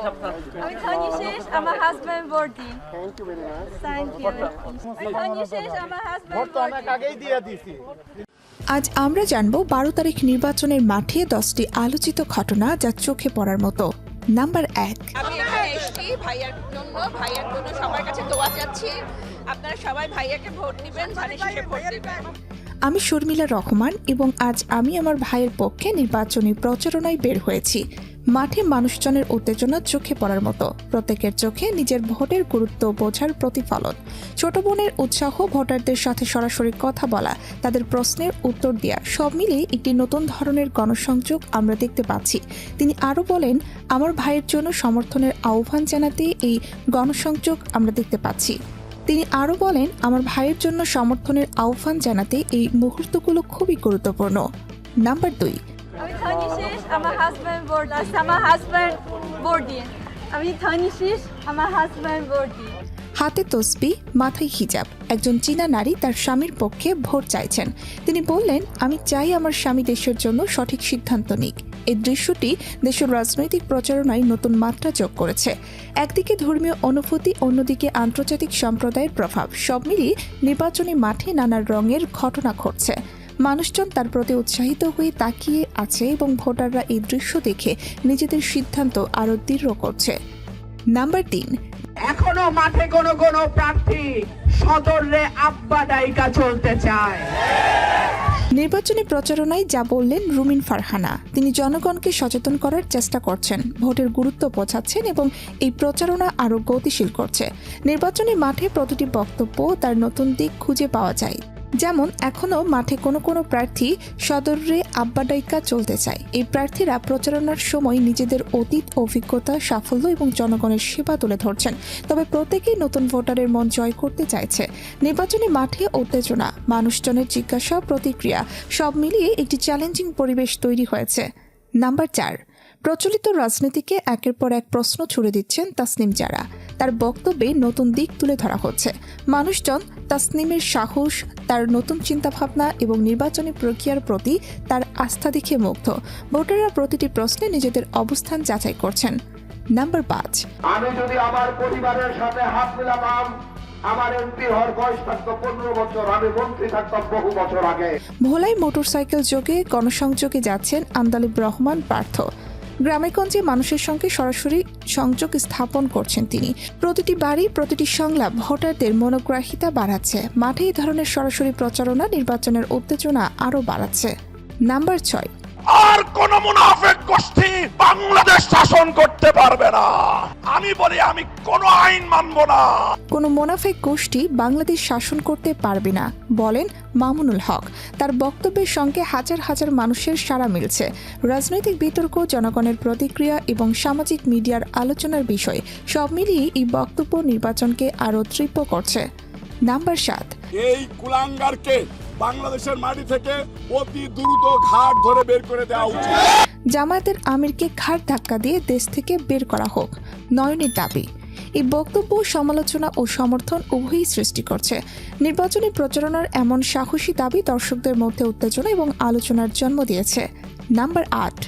আমি আমি আজ আমরা জানব বারো তারিখ নির্বাচনের মাঠে দশটি আলোচিত ঘটনা যা চোখে পড়ার মতো। নাম্বার এক। আমি এখানে ভাইয়ার জন্য। ভাইয়ার জন্য সবার কাছে দোয়া চাচ্ছি। আপনারা সবাই ভাইয়াকে ভোট দিবেন ভোট দিবেন আমি শর্মিলা রহমান এবং আজ আমি আমার ভাইয়ের পক্ষে নির্বাচনী প্রচারণায় বের হয়েছি। মাঠে মানুষজনের উত্তেজনা চোখে পড়ার মতো। প্রত্যেকের চোখে নিজের ভোটের গুরুত্ব বোঝার প্রতিফলন। ছোট বোনের উৎসাহ ভোটারদের সাথে সরাসরি কথা বলা, তাদের প্রশ্নের উত্তর দেওয়া সব মিলিয়ে একটি নতুন ধরনের গণসংযোগ আমরা দেখতে পাচ্ছি। তিনি আরও বলেন, আমার ভাইয়ের জন্য সমর্থনের আহ্বান জানাতে এই গণসংযোগ আমরা দেখতে পাচ্ছি। তিনি আরও বলেন, আমার ভাইয়ের জন্য সমর্থনের আহ্বান জানাতে এই মুহূর্তগুলো খুবই গুরুত্বপূর্ণ। নাম্বার দুই আমি আমার আমি আমার হাতে তসবি, মাথায় হিজাব। একজন চীনা নারী তার স্বামীর পক্ষে ভোট চাইছেন। তিনি বললেন, আমি চাই আমার স্বামী দেশের জন্য সঠিক সিদ্ধান্ত নিক। এই দৃশ্যটি দেশের রাজনৈতিক প্রচারণায় নতুন মাত্রা যোগ করেছে। একদিকে ধর্মীয় অনুভূতি, অন্যদিকে আন্তর্জাতিক সম্প্রদায়ের প্রভাব। সব মিলিয়ে নির্বাচনী মাঠে নানা রঙের ঘটনা ঘটছে। মানুষজন তার প্রতি উৎসাহিত হয়ে তাকিয়ে আছে এবং ভোটাররা এই দৃশ্য দেখে নিজেদের সিদ্ধান্ত আরও দৃঢ় করছে। নাম্বার তিন। এখনও মাঠে কোন কোন প্রার্থী সদরে আব্বা দায়িকা চলতে চায়। নির্বাচনী প্রচারণায় যা বললেন রুমিন ফারহানা তিনি জনগণকে সচেতন করার চেষ্টা করছেন ভোটের গুরুত্ব বোঝাচ্ছেন এবং এই প্রচারণা আরও গতিশীল করছে। নির্বাচনী মাঠে প্রতিটি বক্তব্য তার নতুন দিক খুঁজে পাওয়া যায়। যেমন, এখনও মাঠে কোনো কোনো প্রার্থী সদরে আব্বাডাইকা চলতে চায়। এই প্রার্থীরা প্রচারণার সময় নিজেদের অতীত, অভিজ্ঞতা, সাফল্য এবং জনগণের সেবা তুলে ধরছেন। তবে প্রত্যেকেই নতুন ভোটারের মন জয় করতে চাইছে। নির্বাচনী মাঠে উত্তেজনা, মানুষজনের জিজ্ঞাসা, প্রতিক্রিয়া সব মিলিয়ে একটি চ্যালেঞ্জিং পরিবেশ তৈরি হয়েছে। নাম্বার চার প্রচলিত রাজনীতিকে একের পর এক প্রশ্ন ছুড়ে দিচ্ছেন তাসনিম যারা তার বক্তব্যে নতুন দিক তুলে ধরা হচ্ছে। মানুষজন তাসনিমের সাহস তার নতুন চিন্তাভাবনা এবং নির্বাচনী প্রক্রিয়ার প্রতি তার আস্থা দেখে মুগ্ধ। ভোটাররা প্রতিটি প্রশ্নে নিজেদের অবস্থান যাচাই করছেন। নাম্বার পাঁচ। আমি যদি আমার পরিবারের সাথে হাত মিলাতাম আমার এমপি হওয়ার বয়স থাকতো পনেরো বছর আমি মন্ত্রী থাকতাম বহু বছর আগে। ভোলায় মোটরসাইকেল যোগে গণসংযোগে যাচ্ছেন আন্দালিব রহমান পার্থ। গ্রামেগঞ্জে মানুষের সঙ্গে সরাসরি সংযোগ স্থাপন করছেন তিনি। প্রতিটি বাড়ি, প্রতিটি সংলাপ ভোটারদের মনোগ্রাহিতা বাড়াচ্ছে। মাঠে এই ধরনের সরাসরি প্রচারণা নির্বাচনের উত্তেজনা আরও বাড়াচ্ছে। নাম্বার ছয় আর কোন মুনাফেক গোষ্ঠী বাংলাদেশ শাসন করতে পারবে না। আমি বলি আমি কোন আইন মানব না। কোনো মোনাফেক গোষ্ঠী বাংলাদেশ শাসন করতে পারবে না বলেন মামুনুল হক। তার বক্তব্যের সঙ্গে হাজার হাজার মানুষের সাড়া মিলছে। রাজনৈতিক বিতর্ক জনগণের প্রতিক্রিয়া এবং সামাজিক মিডিয়ার আলোচনার বিষয় সব মিলিয়ে এই বক্তব্য নির্বাচনকে আরও তীব্র করছে। নাম্বার সাত। এই কুলাঙ্গারকে বাংলাদেশের মাটি থেকে অতি দ্রুত ঘাট ধরে বের করে দেওয়া উচিত। জামায়াতের আমিরকে ঘাট ধাক্কা দিয়ে দেশ থেকে বের করা হোক নয়নের দাবি। এই বক্তব্য সমালোচনা ও সমর্থন উভয়ই সৃষ্টি করছে। নির্বাচনী প্রচারণার এমন সাহসী দাবি দর্শকদের মধ্যে উত্তেজনা এবং আলোচনার জন্ম দিয়েছে। নাম্বার আট।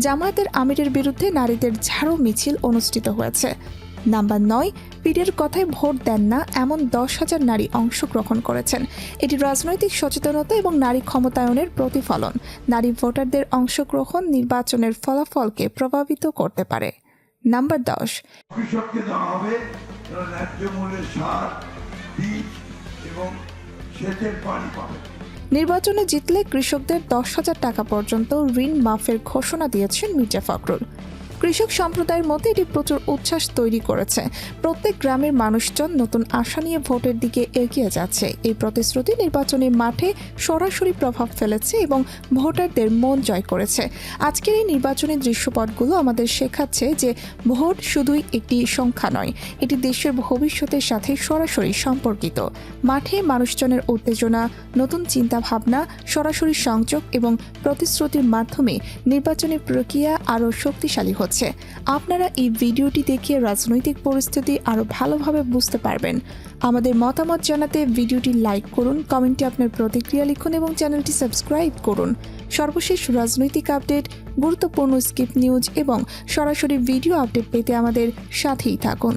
জামায়াতের আমিরের বিরুদ্ধে নারীদের ঝাড়ু মিছিল অনুষ্ঠিত হয়েছে। নাম্বার নয়, পীরের কথায় ভোট দেন না এমন দশ হাজার নারী অংশগ্রহণ করেছেন। এটি রাজনৈতিক সচেতনতা এবং নারী ক্ষমতায়নের প্রতিফলন। নারী ভোটারদের অংশগ্রহণ নির্বাচনের ফলাফলকে প্রভাবিত করতে পারে। নাম্বার দশ। কৃষককে দেওয়া হবে। ন্যায্য সার, বীজ এবং সেচের পানি পাবে। নির্বাচনে জিতলে কৃষকদের দশ হাজার টাকা পর্যন্ত ঋণ মাফের ঘোষণা দিয়েছেন মির্জা ফখরুল। কৃষক সম্প্রদায়ের মধ্যে এটি প্রচুর উচ্ছ্বাস তৈরি করেছে। প্রত্যেক গ্রামের মানুষজন নতুন আশা নিয়ে ভোটের দিকে এগিয়ে যাচ্ছে। এই প্রতিশ্রুতি নির্বাচনী মাঠে সরাসরি প্রভাব ফেলেছে এবং ভোটারদের মন জয় করেছে। আজকের এই নির্বাচনী দৃশ্যপটগুলো আমাদের শেখাচ্ছে যে ভোট শুধুই একটি সংখ্যা নয়, এটি দেশের ভবিষ্যতের সাথে সরাসরি সম্পর্কিত। মাঠে মানুষজনের উত্তেজনা, নতুন চিন্তাভাবনা, সরাসরি সংযোগ এবং প্রতিশ্রুতির মাধ্যমে নির্বাচনী প্রক্রিয়া আরও শক্তিশালী হচ্ছে হচ্ছে আপনারা এই ভিডিওটি দেখে রাজনৈতিক পরিস্থিতি আরও ভালোভাবে বুঝতে পারবেন। আমাদের মতামত জানাতে ভিডিওটি লাইক করুন, কমেন্টে আপনার প্রতিক্রিয়া লিখুন এবং চ্যানেলটি সাবস্ক্রাইব করুন। সর্বশেষ রাজনৈতিক আপডেট, গুরুত্বপূর্ণ স্কিপ নিউজ এবং সরাসরি ভিডিও আপডেট পেতে আমাদের সাথেই থাকুন।